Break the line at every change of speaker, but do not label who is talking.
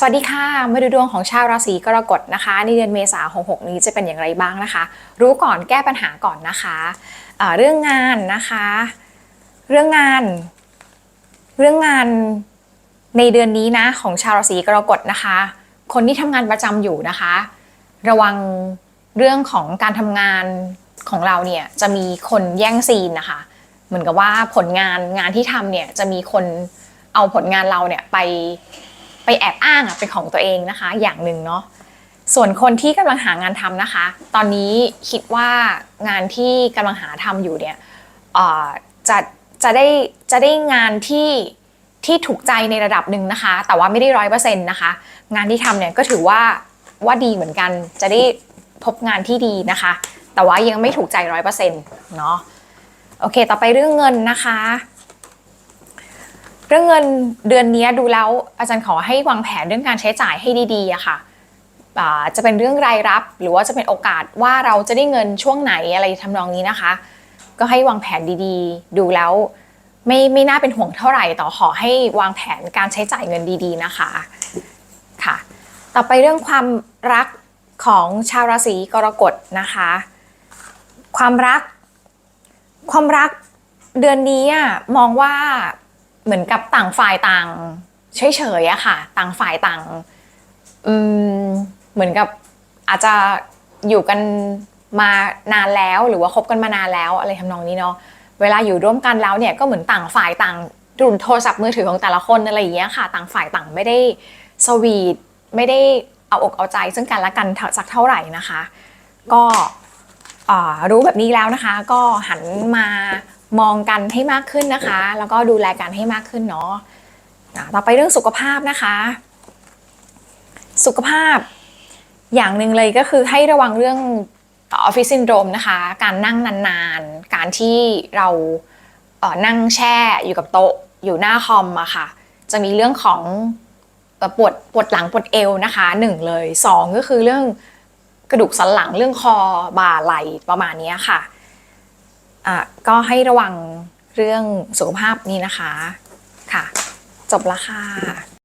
สวัสดีค่ะ มาดูดวงของชาวราศีกรกฎนะคะในเดือนเมษาของ6นี้จะเป็นอย่างไรบ้างนะคะ รู้ก่อนแก้ปัญหาก่อนนะคะอ่าเรื่องงานนะคะ เรื่องงาน เรื่องงานในเดือนนี้นะของชาวราศีกรกฎนะคะ คนที่ทำงานประจำอยู่นะคะ ระวังเรื่องของการทำงานของเราเนี่ยจะมีคนแย่งซีนนะคะ เหมือนกับว่าผลงานงานที่ทำเนี่ยจะมีคนเอาผลงานเราเนี่ยไป ไปแอบอ้างอะเป็นของตัวเองนะคะ อย่างหนึ่งเนาะส่วนคนที่กำลังหางานทำนะคะ ตอนนี้คิดว่างานที่กำลังหาทำอยู่เนี่ยจะจะได้จะได้งานที่ที่ถูกใจในระดับหนึ่งนะคะ แต่ว่าไม่ได้ร้อยเปอร์เซ็นต์นะคะ งานที่ทำเนี่ยก็ถือว่าว่าดีเหมือนกัน จะได้พบงานที่ดีนะคะ แต่ว่ายังไม่ถูกใจร้อยเปอร์เซ็นต์เนาะ โอเค ต่อไปเรื่องเงินนะคะ เรื่องเงินเดือนนี้ดูแล้วอาจารย์ขอให้วางแผนเรื่องการใช้จ่ายให้ดีๆอะค่ะจะเป็นเรื่องรายรับ หรือว่าจะเป็นโอกาสว่าเราจะได้เงินช่วงไหนอะไรทำนองนี้นะคะ ก็ให้วางแผนดีๆ ดูแล้วไม่ไม่น่าเป็นห่วงเท่าไหร่ต่อขอให้วางแผนการใช้จ่ายเงินดีๆนะคะค่ะ ต่อไปเรื่องความรักของชาวราศีกรกฎนะคะ ความรัก ความรักเดือนนี้มองว่า เหมือนกับต่างฝ่ายต่างเฉยๆอะค่ะ ต่างฝ่ายต่างอืมเหมือนกับอาจจะอยู่กันมานานแล้วหรือว่าคบกันมานานแล้วอะไรทำนองนี้เนาะเวลาอยู่ร่วมกันแล้วเนี่ยก็เหมือนต่างฝ่ายต่างรุ่นโทรศัพท์มือถือของแต่ละคนอะไรอย่างเงี้ยค่ะ ต่างฝ่ายต่างไม่ได้สวีทไม่ได้เอาอกเอาใจซึ่งกันและกันสักเท่าไหร่นะคะ ก็ รู้แบบนี้แล้วนะคะ ก็หันมามองกันให้มากขึ้นนะคะ แล้วก็ดูแลกันให้มากขึ้นเนาะต่อไปเรื่องสุขภาพนะคะ สุขภาพอย่างหนึ่งเลยก็คือให้ระวังเรื่องออฟฟิศซินโดรมนะคะ การนั่งนานๆ การที่เราเอ่อนั่งแช่อยู่กับโต๊ะอยู่หน้าคอมอะค่ะ จะมีเรื่องของปวดปวดหลังปวดเอวนะคะหนึ่งเลยสองก็คือเรื่อง กระดูกสันหลังเรื่องคอบ่าไหล่ประมาณนี้ค่ะอะก็ให้ระวังเรื่องสุขภาพนี้นะคะค่ะ จบละค่ะ